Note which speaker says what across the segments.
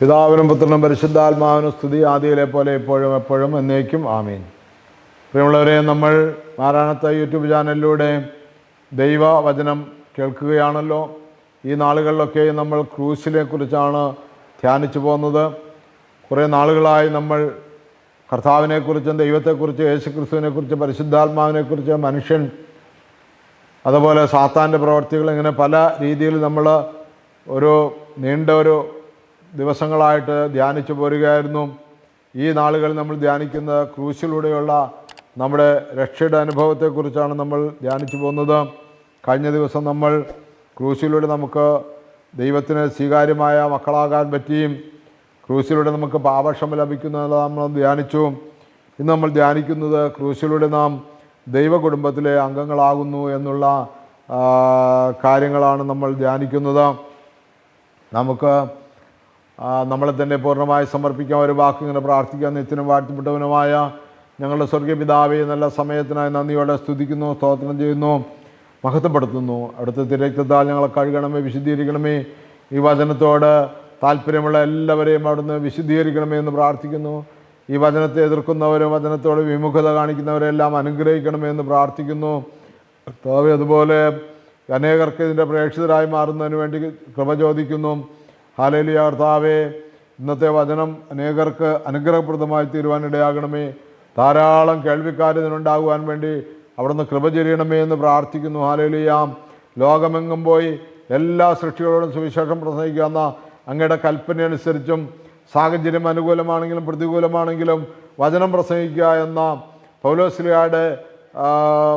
Speaker 1: പിതാവിനും പുത്രനും പരിശുദ്ധാത്മാവിനും സ്തുതി. ആദിയിലെ പോലെ എപ്പോഴും എപ്പോഴും എന്നേക്കും ആമീൻ. പ്രിയമുള്ളവരെ നമ്മൾ മാരാണത്തെ യൂട്യൂബ് ചാനലിലൂടെ ദൈവവചനം കേൾക്കുകയാണല്ലോ. ഈ നാളുകളിലൊക്കെ നമ്മൾ ക്രൂശിനെ കുറിച്ചാണ് ധ്യാനിച്ചു പോകുന്നത്. കുറേ നാളുകളായി നമ്മൾ കർത്താവിനെക്കുറിച്ചും ദൈവത്തെക്കുറിച്ച് യേശുക്രിസ്തുവിനെക്കുറിച്ച് പരിശുദ്ധാത്മാവിനെക്കുറിച്ച് മനുഷ്യൻ അതുപോലെ സാത്താന്റെ പ്രവർത്തികൾ ഇങ്ങനെ പല രീതിയിൽ നമ്മൾ ഒരു നീണ്ട ഒരു ദിവസങ്ങളായിട്ട് ധ്യാനിച്ചു പോരുകയായിരുന്നു. ഈ നാളുകളിൽ നമ്മൾ ധ്യാനിക്കുന്ന ക്രൂശിലൂടെയുള്ള നമ്മുടെ രക്ഷയുടെ അനുഭവത്തെക്കുറിച്ചാണ് നമ്മൾ ധ്യാനിച്ചു പോകുന്നത്. കഴിഞ്ഞ ദിവസം നമ്മൾ ക്രൂശിലൂടെ നമുക്ക് ദൈവത്തിന് സ്വീകാര്യമായ മക്കളാകാൻ പറ്റിയും ക്രൂശിലൂടെ നമുക്ക് പാപക്ഷമ ലഭിക്കുന്നു നമ്മൾ ധ്യാനിച്ചു. ഇന്ന് നമ്മൾ ധ്യാനിക്കുന്നത് ക്രൂശിലൂടെ നാം ദൈവകുടുംബത്തിലെ അംഗങ്ങളാകുന്നു എന്നുള്ള കാര്യങ്ങളാണ് നമ്മൾ ധ്യാനിക്കുന്നത്. നമുക്ക് നമ്മളെ തന്നെ പൂർണമായി സമർപ്പിക്കാൻ ഒരു വാക്ക് ഇങ്ങനെ പ്രാർത്ഥിക്കാൻ നിത്യനും വാഴ്ത്തിപ്പെട്ടവനുമായ ഞങ്ങളുടെ സ്വർഗീയ പിതാവെ നല്ല സമയത്തിനായി നന്ദിയോടെ സ്തുതിക്കുന്നു സ്തോത്രം ചെയ്യുന്നു മഹത്വപ്പെടുത്തുന്നു. അടുത്ത തിരക്തത്താൽ ഞങ്ങളെ കഴുകണമേ വിശുദ്ധീകരിക്കണമേ. ഈ വചനത്തോട് താല്പര്യമുള്ള എല്ലാവരെയും അവിടുന്ന് വിശുദ്ധീകരിക്കണമേ എന്ന് പ്രാർത്ഥിക്കുന്നു. ഈ വചനത്തെ എതിർക്കുന്നവരും വചനത്തോട് വിമുഖത കാണിക്കുന്നവരെല്ലാം അനുഗ്രഹിക്കണമേ എന്ന് പ്രാർത്ഥിക്കുന്നു. അതുപോലെ അനേകർക്ക് ഇതിന്റെ പ്രേക്ഷിതരായി മാറുന്നതിന് വേണ്ടി കൃപ ചോദിക്കുന്നു. ഹാലേലിയ കർത്താവേ ഇന്നത്തെ വചനം അനേകർക്ക് അനുഗ്രഹപ്രദമായി തീരുവാനിടയാകണമേ. ധാരാളം കേൾവിക്കാർ ഇതിനുണ്ടാകുവാൻ വേണ്ടി അവിടുന്ന് കൃപ ചൊരിയണമേ എന്ന് പ്രാർത്ഥിക്കുന്നു. ഹാലലിയാം. ലോകമെങ്ങും പോയി എല്ലാ സൃഷ്ടികളോടും സുവിശേഷം പ്രസംഗിക്കുന്ന അങ്ങയുടെ കൽപ്പന അനുസരിച്ചും സാഹചര്യം അനുകൂലമാണെങ്കിലും പ്രതികൂലമാണെങ്കിലും വചനം പ്രസംഗിക്കുക എന്ന പൗലോസ്ലിയായുടെ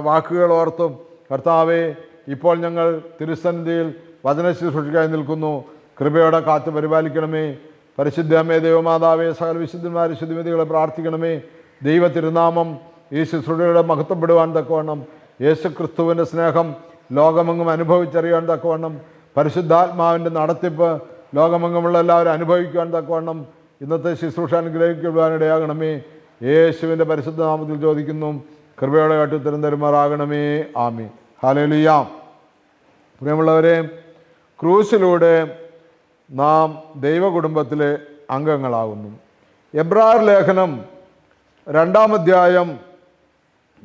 Speaker 1: വാക്കുകൾ ഓർത്തും കർത്താവെ ഇപ്പോൾ ഞങ്ങൾ തിരുസന്നിധിയിൽ വചന ശുശ്രൂഷയ്ക്കായി നിൽക്കുന്നു. കൃപയോടെ കാത്തു പരിപാലിക്കണമേ. പരിശുദ്ധമേ ദൈവമാതാവേ സകല വിശുദ്ധന്മാരെ ശുദ്ധിമതികളെ പ്രാർത്ഥിക്കണമേ. ദൈവ തിരുനാമം ഈ ശുശ്രൂഷയുടെ മഹത്വപ്പെടുവാൻ തക്കവണ്ണം. യേശു ക്രിസ്തുവിന്റെ സ്നേഹം ലോകമെങ്ങും അനുഭവിച്ചറിയാൻ തക്കവണ്ണം. പരിശുദ്ധാത്മാവിന്റെ നടത്തിപ്പ് ലോകമെങ്ങുമുള്ള എല്ലാവരും അനുഭവിക്കുവാൻ തക്കവണ്ണം. ഇന്നത്തെ ശുശ്രൂഷ അനുഗ്രഹിക്കപ്പെടുവാനിടയാകണമേ. യേശുവിന്റെ പരിശുദ്ധ നാമത്തിൽ ചോദിക്കുന്നു. കൃപയോടെ കാട്ടിത്തരം തരുമാറാകണമേ. ആമി ഹാലലിയാം പ്രിയമുള്ളവരെ ക്രൂശിലൂടെ നാം ദൈവകുടുംബത്തിലെ അംഗങ്ങളാകുന്നു. എബ്രാർ ലേഖനം രണ്ടാം അധ്യായം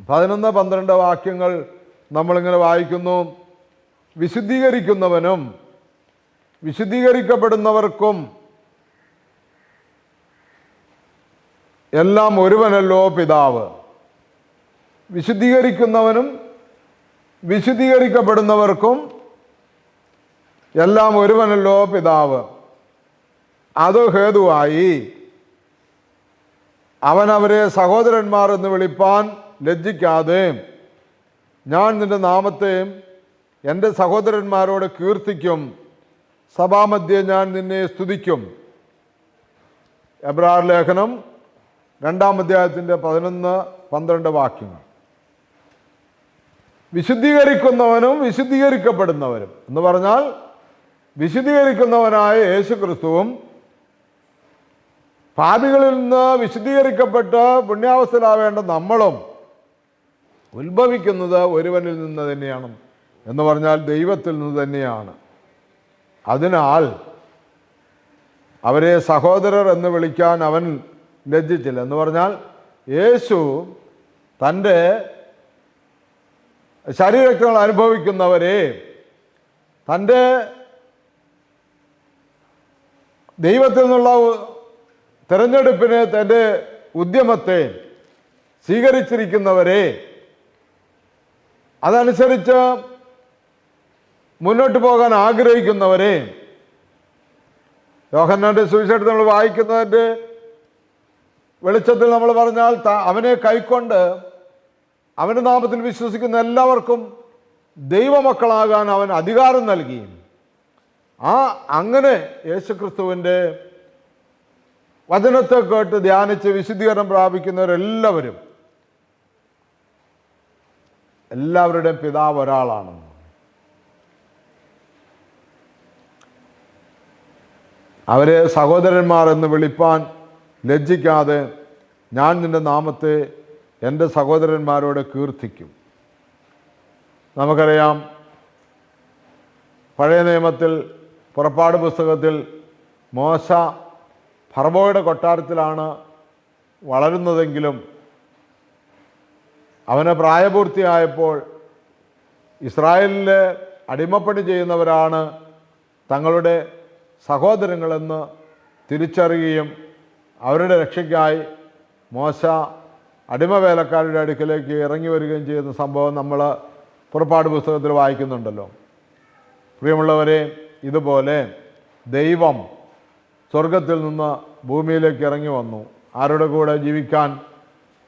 Speaker 1: പതിനൊന്ന് പന്ത്രണ്ട് വാക്യങ്ങൾ നമ്മളിങ്ങനെ വായിക്കുന്നു. വിശുദ്ധീകരിക്കുന്നവനും വിശുദ്ധീകരിക്കപ്പെടുന്നവർക്കും എല്ലാം ഒരുവനല്ലോ പിതാവ്. വിശുദ്ധീകരിക്കുന്നവനും വിശുദ്ധീകരിക്കപ്പെടുന്നവർക്കും എല്ലാം ഒരുവനല്ലോ പിതാവ്. അത് ഹേതുവായി. അവനവരെ സഹോദരന്മാർ എന്ന് വിളിപ്പാൻ ലജ്ജിക്കാതെ ഞാൻ നിന്റെ നാമത്തെ എന്റെ സഹോദരന്മാരോട് കീർത്തിക്കും. സഭാമധ്യെ ഞാൻ നിന്നെ സ്തുതിക്കും. എബ്രാർ ലേഖനം രണ്ടാം അധ്യായത്തിന്റെ പതിനൊന്ന് പന്ത്രണ്ട് വാക്യങ്ങൾ. വിശുദ്ധീകരിക്കുന്നവനും വിശുദ്ധീകരിക്കപ്പെടുന്നവരും എന്ന് പറഞ്ഞാൽ വിശുദ്ധീകരിക്കുന്നവനായ യേശു ക്രിസ്തുവും പാപികളിൽ നിന്ന് വിശുദ്ധീകരിക്കപ്പെട്ട് പുണ്യാവസ്ഥയിലാവേണ്ട നമ്മളും ഉത്ഭവിക്കുന്നത് ഒരുവനിൽ നിന്ന് തന്നെയാണ് എന്ന് പറഞ്ഞാൽ ദൈവത്തിൽ നിന്ന് തന്നെയാണ്. അതിനാൽ അവരെ സഹോദരർ എന്ന് വിളിക്കാൻ അവൻ ലജ്ജിച്ചില്ല. എന്ന് പറഞ്ഞാൽ യേശു തന്റെ ശരീരങ്ങൾ അനുഭവിക്കുന്നവരെ തന്റെ ദൈവത്തിൽ നിന്നുള്ള തെരഞ്ഞെടുപ്പിന് തന്റെ ഉദ്യമത്തെ സ്വീകരിച്ചിരിക്കുന്നവരെ അതനുസരിച്ച് മുന്നോട്ട് പോകാൻ ആഗ്രഹിക്കുന്നവരെ. യോഹന്നാന്റെ സുവിശേഷത്തിൽ നമ്മൾ വായിക്കുന്നതിന്റെ വെളിച്ചത്തിൽ നമ്മൾ പറഞ്ഞാൽ അവനെ കൈക്കൊണ്ട് അവന്റെ നാമത്തിൽ വിശ്വസിക്കുന്ന എല്ലാവർക്കും ദൈവമക്കളാകാൻ അവൻ അധികാരം നൽകി. ആ അങ്ങനെ യേശുക്രിസ്തുവിന്റെ വചനത്തെ കേട്ട് ധ്യാനിച്ച് വിശുദ്ധീകരണം പ്രാപിക്കുന്നവരെല്ലാവരും എല്ലാവരുടെയും പിതാവ് ഒരാളാണ്. അവരെ സഹോദരന്മാർ എന്ന് വിളിപ്പാൻ ലജ്ജിക്കാതെ ഞാൻ നിന്റെ നാമത്തെ എന്റെ സഹോദരന്മാരോട് കീർത്തിക്കും. നമുക്കറിയാം പഴയ നിയമത്തിൽ പുറപ്പാട് പുസ്തകത്തിൽ മോശ ഫർബോയുടെ കൊട്ടാരത്തിലാണ് വളരുന്നതെങ്കിലും അവന് പ്രായപൂർത്തിയായപ്പോൾ ഇസ്രായേലിൽ അടിമപ്പണി ചെയ്യുന്നവരാണ് തങ്ങളുടെ സഹോദരങ്ങളെന്ന് തിരിച്ചറിയുകയും അവരുടെ രക്ഷയ്ക്കായി മോശ അടിമവേലക്കാരുടെ അടുക്കിലേക്ക് ഇറങ്ങി വരികയും ചെയ്യുന്ന സംഭവം നമ്മൾ പുറപ്പാട് പുസ്തകത്തിൽ വായിക്കുന്നുണ്ടല്ലോ. പ്രിയമുള്ളവരെ ഇതുപോലെ ദൈവം സ്വർഗത്തിൽ നിന്ന് ഭൂമിയിലേക്ക് ഇറങ്ങി വന്നു. ആരുടെ കൂടെ ജീവിക്കാൻ?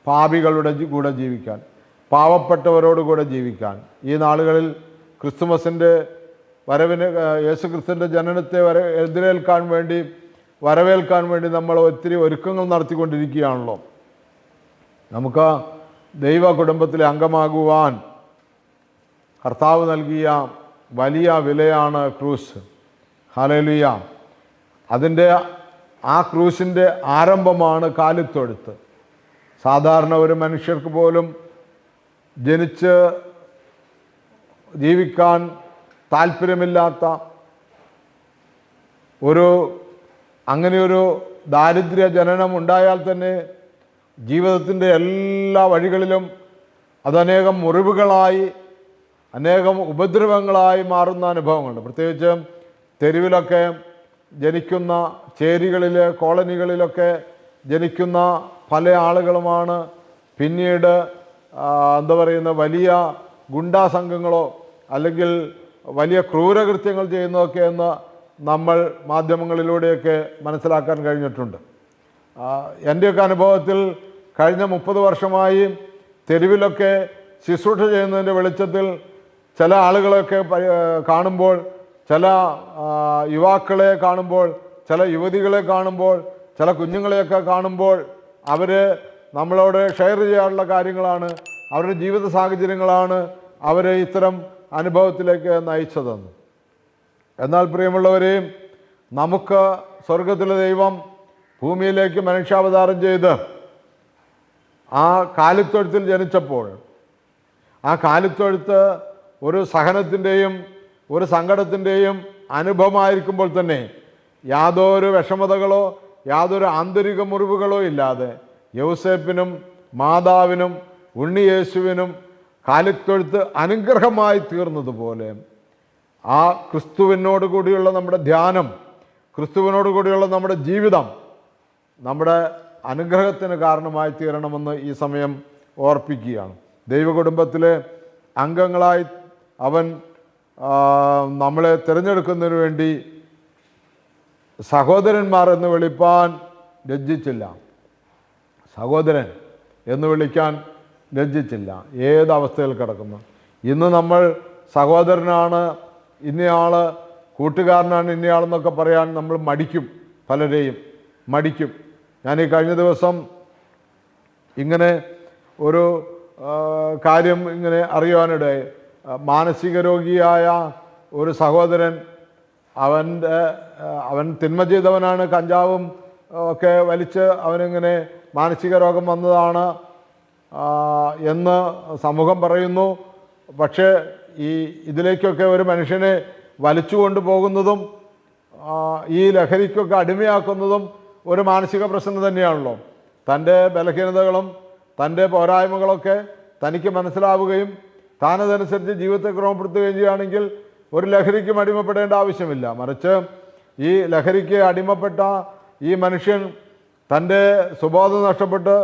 Speaker 1: പാപികളുടെ കൂടെ ജീവിക്കാൻ. പാവപ്പെട്ടവരോട് കൂടെ ജീവിക്കാൻ. ഈ നാളുകളിൽ ക്രിസ്തുമസിന്റെ വരവിന് ഏഹ്, യേശു ക്രിസ്തുവിന്റെ ജനനത്തെ വര എതിരേൽക്കാൻ വേണ്ടി വരവേൽക്കാൻ വേണ്ടി നമ്മൾ ഒത്തിരി ഒരുക്കങ്ങൾ നടത്തിക്കൊണ്ടിരിക്കുകയാണല്ലോ. നമുക്ക് ദൈവ കുടുംബത്തിലെ അംഗമാകുവാൻ കർത്താവ് നൽകിയ വലിയ വിലയാണ് ക്രൂസ്. ഹലലിയ അതിന്റെ ആ ക്രൂസിന്റെ ആരംഭമാണ് കാലിത്തൊഴുത്ത്. സാധാരണ ഒരു മനുഷ്യർക്ക് പോലും ജനിച്ച് ജീവിക്കാൻ താല്പര്യമില്ലാത്ത ഒരു അങ്ങനെയൊരു ദാരിദ്ര്യ ജനനം ഉണ്ടായാൽ തന്നെ ജീവിതത്തിന്റെ എല്ലാ വഴികളിലും അതനേകം മുറിവുകളായി അനേകം ഉപദ്രവങ്ങളായി മാറുന്ന അനുഭവങ്ങളുണ്ട്. പ്രത്യേകിച്ച് തെരുവിലൊക്കെ ജനിക്കുന്ന ചേരികളിൽ കോളനികളിലൊക്കെ ജനിക്കുന്ന പല ആളുകളുമാണ് പിന്നീട് എന്താ പറയുന്ന വലിയ ഗുണ്ടാ സംഘങ്ങളോ അല്ലെങ്കിൽ വലിയ ക്രൂരകൃത്യങ്ങൾ ചെയ്യുന്നതൊക്കെ എന്ന് നമ്മൾ മാധ്യമങ്ങളിലൂടെയൊക്കെ മനസ്സിലാക്കാൻ കഴിഞ്ഞിട്ടുണ്ട്. എന്റെയൊക്കെ അനുഭവത്തിൽ കഴിഞ്ഞ മുപ്പത് വർഷമായി തെരുവിലൊക്കെ ശുശ്രൂഷ ചെയ്യുന്നതിന്റെ വെളിച്ചത്തിൽ ചില ആളുകളൊക്കെ കാണുമ്പോൾ ചില യുവാക്കളെ കാണുമ്പോൾ ചില യുവതികളെ കാണുമ്പോൾ ചില കുഞ്ഞുങ്ങളെയൊക്കെ കാണുമ്പോൾ അവർ നമ്മളോട് ഷെയർ ചെയ്യാറുള്ള കാര്യങ്ങളാണ്. അവരുടെ ജീവിത സാഹചര്യങ്ങളാണ് അവരെ ഇത്തരം അനുഭവത്തിലേക്ക് നയിച്ചതെന്ന്. എന്നാൽ പ്രിയമുള്ളവരെയും നമുക്ക് സ്വർഗത്തിലെ ദൈവം ഭൂമിയിലേക്ക് മനുഷ്യാവതാരം ചെയ്ത് ആ കാലിത്തൊഴുത്തിൽ ജനിച്ചപ്പോൾ ആ കാലിത്തൊഴുത്ത് ഒരു സഹനത്തിന്റെയും ഒരു സങ്കടത്തിന്റെയും അനുഭവമായിരിക്കുമ്പോൾ തന്നെ യാതൊരു വിഷമതകളോ യാതൊരു ആന്തരിക മുറിവുകളോ ഇല്ലാതെ യൗസേപ്പിനും മാതാവിനും ഉണ്ണിയേശുവിനും കാലിത്തൊഴുത്ത് അനുഗ്രഹമായി തീർന്നതുപോലെ ആ ക്രിസ്തുവിനോട് കൂടിയുള്ള നമ്മുടെ ധ്യാനം ക്രിസ്തുവിനോട് കൂടിയുള്ള നമ്മുടെ ജീവിതം നമ്മുടെ അനുഗ്രഹത്തിന് കാരണമായി തീരണമെന്ന് ഈ സമയം ഓർപ്പിക്കുകയാണ്. ദൈവകുടുംബത്തിലെ അംഗങ്ങളായി അവൻ നമ്മളെ തിരഞ്ഞെടുക്കുന്നതിന് വേണ്ടി സഹോദരന്മാർ എന്ന് വിളിപ്പാൻ ലജ്ജിച്ചില്ല. സഹോദരൻ എന്ന് വിളിക്കാൻ ലജ്ജിച്ചില്ല. ഏത് കിടക്കുന്നു? ഇന്ന് നമ്മൾ സഹോദരനാണ് ഇന്നയാൾ കൂട്ടുകാരനാണ് ഇന്നയാളെന്നൊക്കെ പറയാൻ നമ്മൾ മടിക്കും പലരെയും. മടിക്കും. ഞാൻ ഈ കഴിഞ്ഞ ദിവസം ഇങ്ങനെ ഒരു കാര്യം ഇങ്ങനെ അറിയുവാനിടയായി. മാനസിക രോഗിയായ ഒരു സഹോദരൻ അവന്റെ അവൻ തിന്മ ചെയ്തവനാണ് കഞ്ചാവും ഒക്കെ വലിച്ച് അവനിങ്ങനെ മാനസിക രോഗം വന്നതാണ് എന്ന് സമൂഹം പറയുന്നു. പക്ഷേ ഈ ഇതിലേക്കൊക്കെ ഒരു മനുഷ്യനെ വലിച്ചു കൊണ്ടുപോകുന്നതും ഈ ലഹരിക്കൊക്കെ അടിമയാക്കുന്നതും ഒരു മാനസിക പ്രശ്നം തന്നെയാണല്ലോ. തന്റെ ബലഹീനതകളും തന്റെ പോരായ്മകളൊക്കെ തനിക്ക് മനസ്സിലാവുകയും താനതനുസരിച്ച് ജീവിതത്തെ ക്രമപ്പെടുത്തുകയും ചെയ്യുകയാണെങ്കിൽ ഒരു ലഹരിക്കും അടിമപ്പെടേണ്ട ആവശ്യമില്ല. മറിച്ച് ഈ ലഹരിക്ക് അടിമപ്പെട്ട ഈ മനുഷ്യൻ തന്റെ സുബോധം നഷ്ടപ്പെട്ട്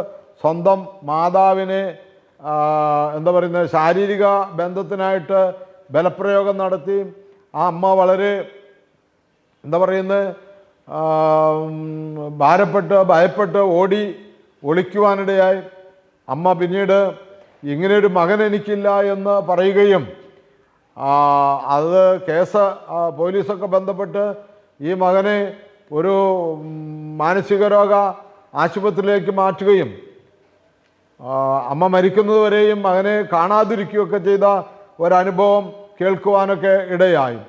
Speaker 1: സ്വന്തം മാതാവിനെ എന്താ പറയുന്നത് ശാരീരിക ബന്ധത്തിനായിട്ട് ബലപ്രയോഗം നടത്തി. ആ അമ്മ വളരെ എന്താ പറയുന്നത് ഭാരപ്പെട്ട് ഭയപ്പെട്ട് ഓടി ഒളിക്കുവാനിടയായി. അമ്മ പിന്നീട് ഇങ്ങനെയൊരു മകൻ എനിക്കില്ല എന്ന് പറയുകയും അത് കേസ് പോലീസൊക്കെ ബന്ധപ്പെട്ട് ഈ മകനെ ഒരു മാനസിക രോഗ ആശുപത്രിയിലേക്ക് മാറ്റുകയും അമ്മ മരിക്കുന്നതുവരെയും മകനെ കാണാതിരിക്കുകയൊക്കെ ചെയ്ത ഒരനുഭവം കേൾക്കുവാനൊക്കെ ഇടയായി.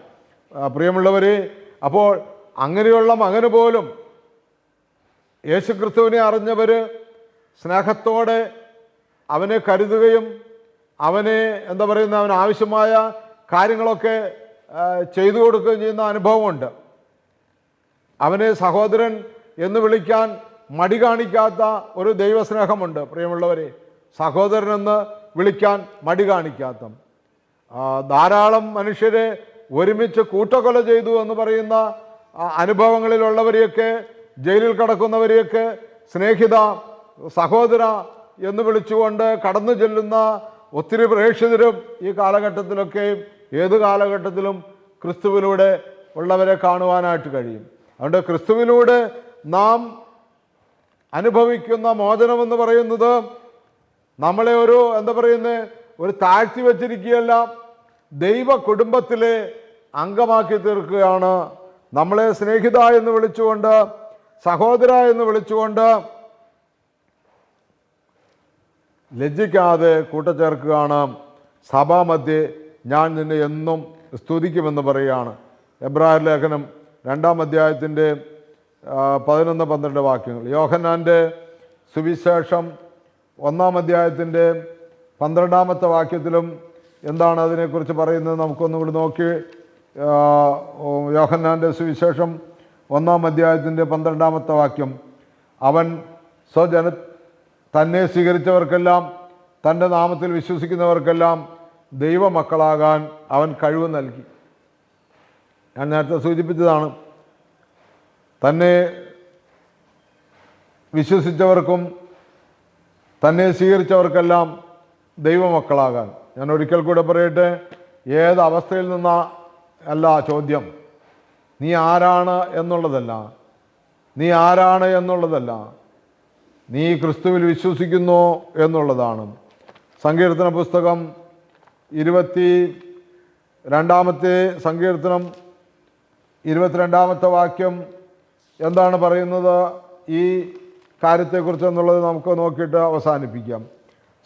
Speaker 1: പ്രിയമുള്ളവർ അപ്പോൾ അങ്ങനെയുള്ള മകന് പോലും യേശുക്രിസ്തുവിനെ അറിഞ്ഞവർ സ്നേഹത്തോടെ അവനെ കരുതുകയും അവനെ എന്താ പറയുന്ന അവന് ആവശ്യമായ കാര്യങ്ങളൊക്കെ ചെയ്തു കൊടുക്കുകയും ചെയ്യുന്ന അനുഭവമുണ്ട്. അവനെ സഹോദരൻ എന്ന് വിളിക്കാൻ മടി കാണിക്കാത്ത ഒരു ദൈവസ്നേഹമുണ്ട്. പ്രിയമുള്ളവരെ സഹോദരനെന്ന് വിളിക്കാൻ മടി കാണിക്കാത്ത. ധാരാളം മനുഷ്യരെ ഒരുമിച്ച് കൂട്ടക്കൊല ചെയ്തു എന്ന് പറയുന്ന അനുഭവങ്ങളിലുള്ളവരെയൊക്കെ ജയിലിൽ കിടക്കുന്നവരെയൊക്കെ സ്നേഹിത സഹോദര എന്ന് വിളിച്ചുകൊണ്ട് കടന്നു ചെല്ലുന്ന ഒത്തിരി പ്രേക്ഷിതരും ഈ കാലഘട്ടത്തിലൊക്കെയും ഏത് കാലഘട്ടത്തിലും ക്രിസ്തുവിലൂടെ ഉള്ളവരെ കാണുവാനായിട്ട് കഴിയും. അതുകൊണ്ട് ക്രിസ്തുവിലൂടെ നാം അനുഭവിക്കുന്ന മോചനമെന്ന് പറയുന്നത് നമ്മളെ ഒരു എന്താ പറയുന്നത് ഒരു താഴ്ത്തി വച്ചിരിക്കുകയല്ല ദൈവ കുടുംബത്തിലെ അംഗമാക്കി തീർക്കുകയാണ്. നമ്മളെ സ്നേഹിത എന്ന് വിളിച്ചുകൊണ്ട് സഹോദര എന്ന് വിളിച്ചുകൊണ്ട് ലജ്ജിക്കാതെ കൂട്ടച്ചേർക്കുകയാണ്. സഭാമധ്യേ ഞാൻ നിന്നെ എന്നും സ്തുതിക്കുമെന്ന് പറയുകയാണ്. എബ്രാഹിം ലേഖനം രണ്ടാം അധ്യായത്തിന്റെ പതിനൊന്ന് പന്ത്രണ്ട് വാക്യങ്ങൾ. യോഹന്നാന്റെ സുവിശേഷം ഒന്നാം അധ്യായത്തിന്റെ പന്ത്രണ്ടാമത്തെ വാക്യത്തിലും എന്താണ് അതിനെക്കുറിച്ച് പറയുന്നത് നമുക്കൊന്നും കൂടി നോക്കി യോഹന്നാന്റെ സുവിശേഷം ഒന്നാം അധ്യായത്തിന്റെ പന്ത്രണ്ടാമത്തെ വാക്യം. അവൻ സ്വജന തന്നെ സ്വീകരിച്ചവർക്കെല്ലാം തന്റെ നാമത്തിൽ വിശ്വസിക്കുന്നവർക്കെല്ലാം ദൈവമക്കളാകാൻ അവൻ കഴിവ് നൽകി. ഞാൻ നേരത്തെ സൂചിപ്പിച്ചതാണ് തന്നെ വിശ്വസിച്ചവർക്കും തന്നെ സ്വീകരിച്ചവർക്കെല്ലാം ദൈവമക്കളാകാൻ. ഞാൻ ഒരിക്കൽ കൂടെ പറയട്ടെ ഏത് അവസ്ഥയിൽ നിന്നാ അല്ല ചോദ്യം നീ ആരാണ് എന്നുള്ളതല്ല നീ ആരാണ് എന്നുള്ളതല്ല നീ ക്രിസ്തുവിൽ വിശ്വസിക്കുന്നു എന്നുള്ളതാണ്. സങ്കീർത്തന പുസ്തകം ഇരുപത്തി രണ്ടാമത്തെ സങ്കീർത്തനം ഇരുപത്തിരണ്ടാമത്തെ വാക്യം എന്താണ് പറയുന്നത്? ഈ കാര്യത്തെക്കുറിച്ച് എന്നുള്ളത് നമുക്ക് നോക്കിയിട്ട് അവസാനിപ്പിക്കാം.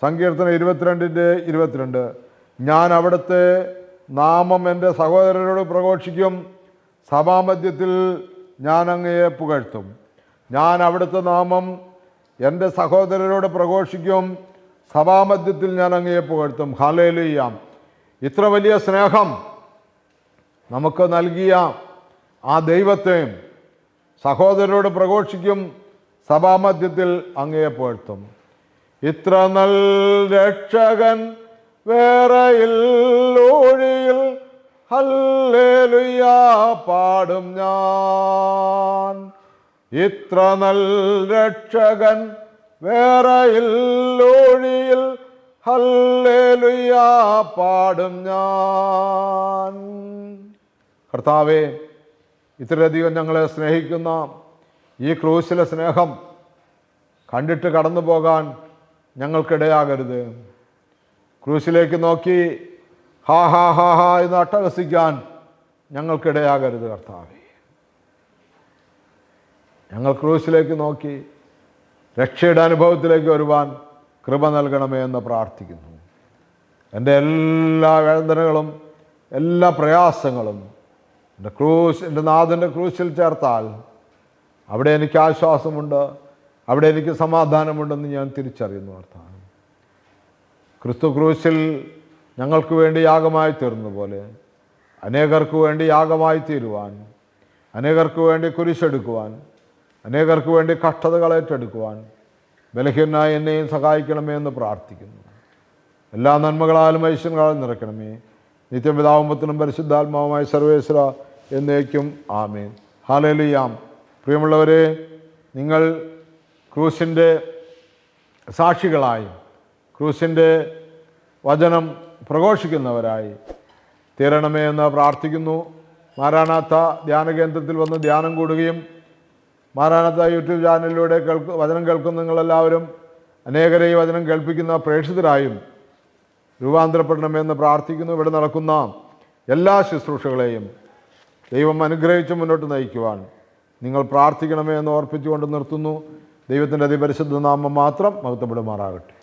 Speaker 1: സങ്കീർത്തനം ഇരുപത്തിരണ്ടിന്റെ ഇരുപത്തിരണ്ട്. ഞാൻ അവിടുത്തെ നാമം എന്റെ സഹോദരരോട് പ്രഘോഷിക്കും. സഭാമധ്യത്തിൽ ഞാൻ അങ്ങയെ പുകഴ്ത്തും. ഞാൻ അവിടുത്തെ നാമം എന്റെ സഹോദരരോട് പ്രഘോഷിക്കും. സഭാമധ്യത്തിൽ ഞാൻ അങ്ങയെ പുകഴ്ത്തും. ഹാലേലുയ്യാം ഇത്ര വലിയ സ്നേഹം നമുക്ക് നൽകിയ ആ ദൈവത്തെ സഹോദരരോട് പ്രഘോഷിക്കും. സഭാമധ്യത്തിൽ അങ്ങയെ പുകഴ്ത്തും. ഇത്ര നൽ രക്ഷകൻ വേറെയിൽ ഒഴിയിൽ ഹല്ലേലുയ്യ പാടും ഞാൻ. ഇത്ര നൽ രക്ഷകൻ വേറയിൽ ഒഴിയിൽ പാടും ഞാൻ. കർത്താവേ ഇത്രയധികം ഞങ്ങളെ സ്നേഹിക്കുന്ന ഈ ക്രൂശിലെ സ്നേഹം കണ്ടിട്ട് കടന്നു പോകാൻ ഞങ്ങൾക്കിടയാകരുത്. ക്രൂശിലേക്ക് നോക്കി ഹാ ഹാ ഹാ ഹാ എന്ന് അട്ടഹസിക്കാൻ ഞങ്ങൾക്കിടയാകരുത് കർത്താവേ. ഞങ്ങൾ ക്രൂസിലേക്ക് നോക്കി രക്ഷയുടെ അനുഭവത്തിലേക്ക് വരുവാൻ കൃപ നൽകണമേ എന്ന് പ്രാർത്ഥിക്കുന്നു. എന്റെ എല്ലാ വേദനകളും എല്ലാ പ്രയാസങ്ങളും എന്റെ ക്രൂസ് എന്റെ നാഥന്റെ ക്രൂസിൽ ചേർത്താൽ അവിടെ എനിക്ക് ആശ്വാസമുണ്ട് അവിടെ എനിക്ക് സമാധാനമുണ്ടെന്ന് ഞാൻ തിരിച്ചറിയുന്നു അർത്ഥാണ് ക്രിസ്തു ക്രൂശിൽ ഞങ്ങൾക്ക് വേണ്ടി യാഗമായി തീർന്നതുപോലെ അനേകർക്ക് വേണ്ടി യാഗമായി തീരുവാൻ അനേകർക്ക് വേണ്ടി കുരിശെടുക്കുവാൻ അനേകർക്ക് വേണ്ടി കഷ്ടതകൾ ഏറ്റെടുക്കുവാൻ ബലഹീനായ എന്നെയും സഹായിക്കണമേ എന്ന് പ്രാർത്ഥിക്കുന്നു. എല്ലാ നന്മകളാലും ഐശ്വര്യങ്ങളാലും നിറയ്ക്കണമേ. നിത്യം പിതാവുമ്പത്തിനും പരിശുദ്ധാത്മാവുമായ സർവേശ്വര എന്നേക്കും ആമേൻ. ഹാലേലിയാം പ്രിയമുള്ളവരെ നിങ്ങൾ ക്രൂശിന്റെ സാക്ഷികളായി ക്രൂശിന്റെ വചനം പ്രഘോഷിക്കുന്നവരായി തീരണമേ എന്ന് പ്രാർത്ഥിക്കുന്നു. മാരാനാഥ ധ്യാനകേന്ദ്രത്തിൽ വന്ന് ധ്യാനം കൂടുകയും മാരാനാഥ യൂട്യൂബ് ചാനലിലൂടെ കേൾക്ക് വചനം കേൾക്കുന്ന നിങ്ങളെല്ലാവരും അനേകരെ ഈ വചനം കേൾപ്പിക്കുന്ന പ്രേക്ഷിതരായും രൂപാന്തരപ്പെടണമെന്ന് പ്രാർത്ഥിക്കുന്നു. ഇവിടെ നടക്കുന്ന എല്ലാ ശുശ്രൂഷകളെയും ദൈവം അനുഗ്രഹിച്ച് മുന്നോട്ട് നയിക്കുവാൻ നിങ്ങൾ പ്രാർത്ഥിക്കണമേ എന്ന് ഓർപ്പിച്ചുകൊണ്ട് നിർത്തുന്നു. ദൈവത്തിന്റെ അതിപരിശുദ്ധ നാമം മാത്രം മഹത്വപ്പെടുമാറാകട്ടെ.